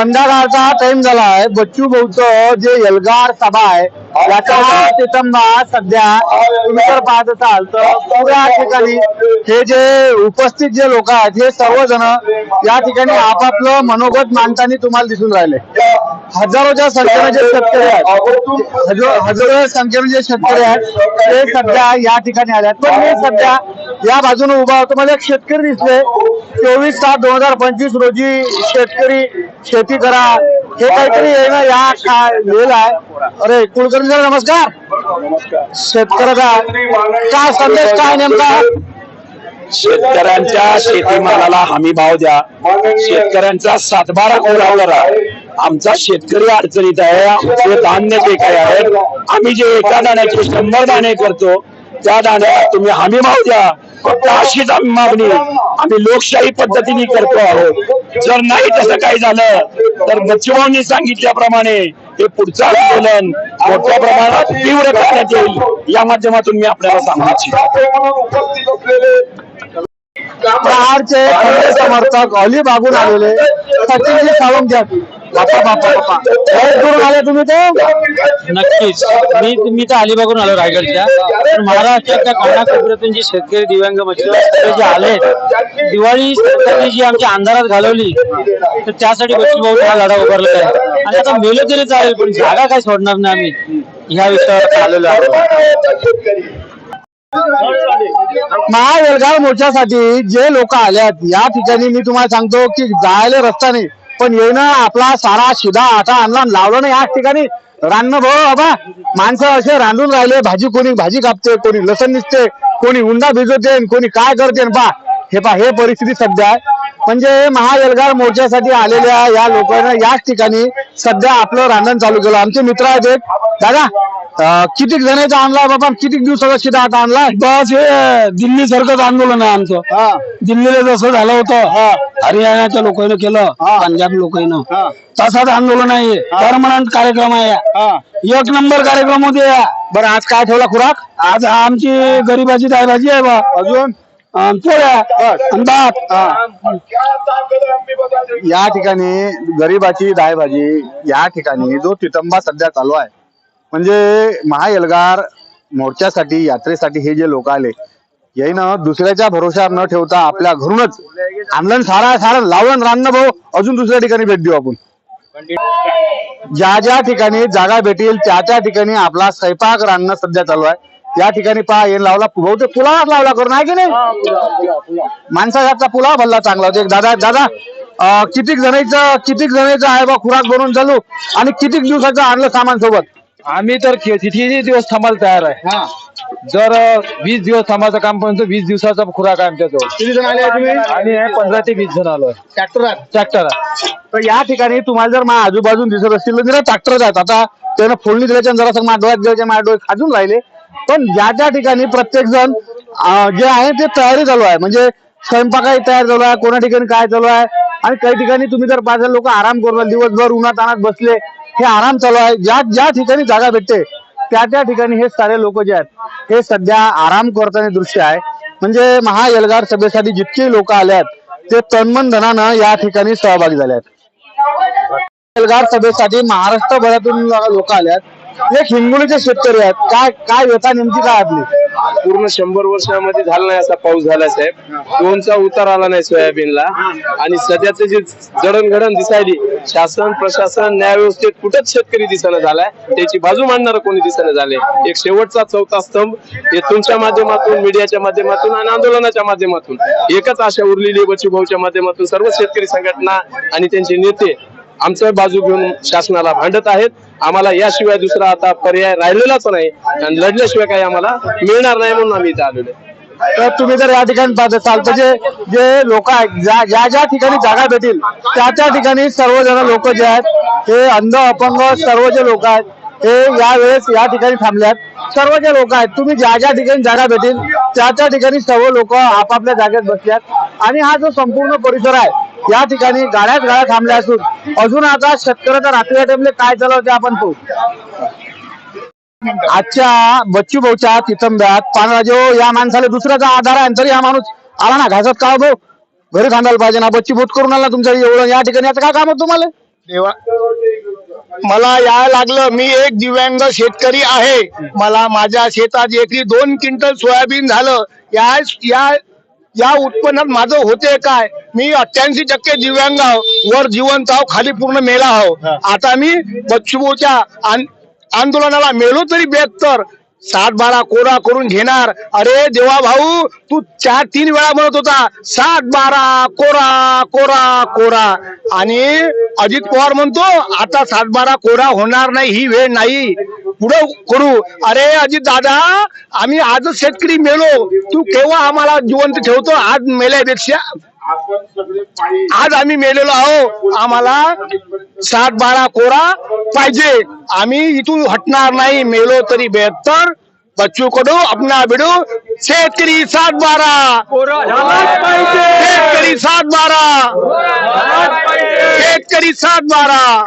संध्याकाळचा टाइम झाला आहे. बच्चू भाऊचं जे एल्गार सभा आहे याचा हा सितंबा सध्या तुम्ही जर पाहत असाल तर पुऱ्या ठिकाणी हे जे उपस्थित जे लोक आहेत हे सर्वजण या ठिकाणी आपापलं मनोगत मांडताना तुम्हाला दिसून राहिले. हजारोच्या संख्येने जे शेतकरी आहेत हजारो हजारो संख्येने जे शेतकरी आहेत ते सध्या या ठिकाणी आले आहेत पण मी सध्या या बाजूने उभा होतो. मला एक शेतकरी दिसले चोवीस सात दोन हजार पंचवीस रोजी शेतकरी शेती करा हे काहीतरी आहे ना या काय लिहिलं आहे. अरे कुलकर्णी सर नमस्कार. शेतकऱ्याचा काय संदेश काय नेमका? शेतकऱ्यांच्या शेतीमालाला हमी भाव द्या. शेतकऱ्यांचा सातबारा कोरा करा. आमचा शेतकरी अडचणीत आहे आमचे धान्य जे काही आहेत आम्ही जे एका दाण्याचे शंभर दाणे करतो त्या दाण्याला तुम्ही हमी भाव द्या. फक्त अशीच आम्ही मागणी. आम्ही लोकशाही पद्धतीने करतो आहोत. जर नाही तसं काही झालं तर बच्चूभाऊंनी सांगितल्याप्रमाणे हे पुढचं आंदोलन मोठ्या प्रमाणात तीव्र करण्यात येईल. या माध्यमातून मी आपल्याला सांगू इच्छितो प्रहारचे समर्थक अलिबागून आलेले सचिनजी सावंत घ्या बापा बापा आले तुम्ही ते नक्कीच. मी मी तर अलिबागून आलो रायगडच्या. तर महाराष्ट्राच्या कानाकोपऱ्यातून जे शेतकरी दिव्यांग मच्छी जे आले दिवाळी सरकारने जी आमच्या अंधारात घालवली तर त्यासाठी बच्चूभाऊ हा लढा उभारला आहे. आणि आता मेलो तरी चालेल पण जागा काय सोडणार नाही आम्ही? ह्या विषयावर आलेलो आहोत. महाएल्गार मोर्चासाठी जे लोक आल्यात या ठिकाणी मी तुम्हाला सांगतो की जायला रस्ता नाही. पण येणं आपला सारा शिदा आता आणला आणि लावलं नाही. या ठिकाणी रांगण भाऊ बाबा. माणसं असे रांधून राहिले भाजी कोणी भाजी कापते कोणी लसण निसते कोणी उंडा भिजवते कोणी काय करते बा पा हे पा हे परिस्थिती सध्या आहे. म्हणजे महाएलगार मोर्चासाठी आलेल्या या लोकांना याच ठिकाणी सध्या आपलं रांधण चालू केलं. आमचे मित्र आहेत दादा किती जणांचा आणला बाबा? किती दिवसाचा आता आणला बस हे दिल्ली सारखंच आंदोलन आहे आमचं. हा. दिल्लीला जसं झालं होतं हरियाणाच्या लोकांनी केलं पंजाब लोकांनं. हा. तसाच आंदोलन आहे. परमनंट कार्यक्रम आहे. हा. एक नंबर कार्यक्रम होते. बरं आज काय ठेवला खुराक? आज आमची गरीबाची दाळभाजी आहे बा. अजून? या ठिकाणी गरिबाची दाळभाजी या ठिकाणी जो तितंबा सध्या चालू आहे. म्हणजे महाएल्गार मोर्चासाठी यात्रेसाठी हे जे लोक आले याईनं दुसऱ्याच्या भरोशावर न ठेवता आपल्या घरूनच आणलं सारा सारा लावण रान्न भाऊ अजून दुसऱ्या ठिकाणी भेट देऊ आपण. ज्या ज्या ठिकाणी जागा भेटेल त्या त्या ठिकाणी आपला स्वयंपाक रांधणं सध्या चालू आहे. या ठिकाणी पहा येण लावला बहुतेक पुलावाच लावला करून आहे की नाही? माणसाचा पुलाव भल्ला चांगला होता. एक दादा दादा कितीक जणांचं कितीक जणांचं आहे बा खुराक बनवून चालू? आणि कितीक दिवसाचं आणलं सामान सोबत? आम्ही तर किती दिवस थांबायला तयार आहे. जर वीस दिवस थांबायचं काम पण वीस दिवसाचा खुराक आहे आमच्याजवळ. किती जण आले तुम्ही? आणि पंधरा ते वीस जण आलोय ट्रॅक्टरात ट्रॅक्टर तर या ठिकाणी तुम्हाला जर माझ्या आजूबाजून दिसत असतील तर जरा ट्रॅक्टर आहेत. आता त्यानं फोडणी दिल्याच्या जरा माझ्या डोळ्यात दिल्याच्या माझ्या डोळे खाजून राहिले. पण ज्या त्या ठिकाणी प्रत्येक जण जे आहे ते तयारी चालू आहे. म्हणजे स्वयंपाकाही तयार चालू आहे कोणा ठिकाणी काय चालू आहे. आणि काही ठिकाणी तुम्ही जर पाच लोक आराम करून दिवसभर उन्हात आणत बसले हे आराम चालू आहे. ज्या ज्या ठिकाणी जागा भेटते त्या त्या ठिकाणी हे सारे लोक जे आहेत हे सध्या आराम करताना दृश्य आहे. म्हणजे महाएल्गार सभेसाठी जितके लोक आले आहेत ते तन्मन धनानं या ठिकाणी सहभागी झाले आहेत. एल्गार सभेसाठी महाराष्ट्रभरातून लोक आले आहेत. एक हिंगोलीचे शेतकरी आहेत. काय काय व्यथा नेमकी काय आपली? पूर्ण शंभर वर्षामध्ये झाला नाही असा पाऊस झाला साहेब. दोनचा उतार आला नाही सोयाबीनला. आणि सध्याचं जे जडणघडण दिसायली शासन प्रशासन न्याय व्यवस्थेत कुठंच शेतकरी दिसणं झालाय. त्याची बाजू मांडणार कोणी दिसणं झाले? एक शेवटचा चौथा स्तंभ हे तुमच्या माध्यमातून मीडियाच्या माध्यमातून आणि आंदोलनाच्या माध्यमातून. एकच आशा उरलेली बच्चूभाऊच्या माध्यमातून सर्व शेतकरी संघटना आणि त्यांचे नेते आमचं बाजू घेऊन शासनाला भांडत आहेत. आम्हाला याशिवाय दुसरा आता पर्याय राहिलेलाच नाही. आणि लढल्याशिवाय काही आम्हाला मिळणार नाही म्हणून आम्ही इथे आलेलो तर तुम्ही जर या ठिकाणी पाहत असाल तर जे जे लोक आहेत ज्या ज्या ज्या ठिकाणी जागा भेटेल त्या त्या ठिकाणी सर्वजण लोक जे आहेत हे अंध अपंग सर्व जे लोक आहेत हे यावेळेस या ठिकाणी थांबल्यात. सर्व जे लोक आहेत तुम्ही ज्या ज्या ठिकाणी जागा भेटेल त्या त्या ठिकाणी सर्व लोक आपापल्या जागेत बसल्यात. आणि हा जो संपूर्ण परिसर आहे या ठिकाणी गाड्याच गाड्या थांबल्या असून अजून आता शेतकऱ्याचा रात्रीच्या टाइमले काय चालू होते आपण पाहू. आजच्या बच्चू भाऊच्या तितंब्यात पानराजो या माणसाला दुसऱ्याचा आधार आहे आणि तरी हा माणूस आला ना घासत का भाऊ. घरी थांबायला पाहिजे ना बच्ची भूत करून आला तुमच्या एवढं. या ठिकाणी आता काय काम होतं तुम्हाला? तेव्हा मला या लागलं. मी एक दिव्यांग शेतकरी आहे. मला माझ्या शेतात एकरी दोन क्विंटल सोयाबीन झालं. या या या उत्पन्नात माझं होते काय? मी अठ्ठ्याऐंशी टक्के दिव्यांग वर जिवंत आहो खाली पूर्ण मेला आहो. आता मी बच्चूभाऊच्या आन- आंदोलनाला मेलो तरी बेहत्तर. सात बारा कोरा करून घेणार. अरे देवा भाऊ तू चार तीन वेळा म्हणत होता सात बारा कोरा कोरा कोरा. आणि अजित पवार म्हणतो आता सात बारा कोरा होणार नाही ही वेळ नाही. पुढं करू. अरे अजित दादा आम्ही आजच शेतकरी मेलो. तू केव्हा आम्हाला जिवंत ठेवतो? आज मेल्यापेक्षा आज आम्ही मेलेलो आहो आम्हाला सात बारा कोरा पाहिजे. आम्ही इथून हटणार नाही. मेलो तरी बेहत्तर. बच्चू कडू अपना बिडू. शेतकरी सात बारा. शेतकरी सात बारा. शेतकरी सात बारा.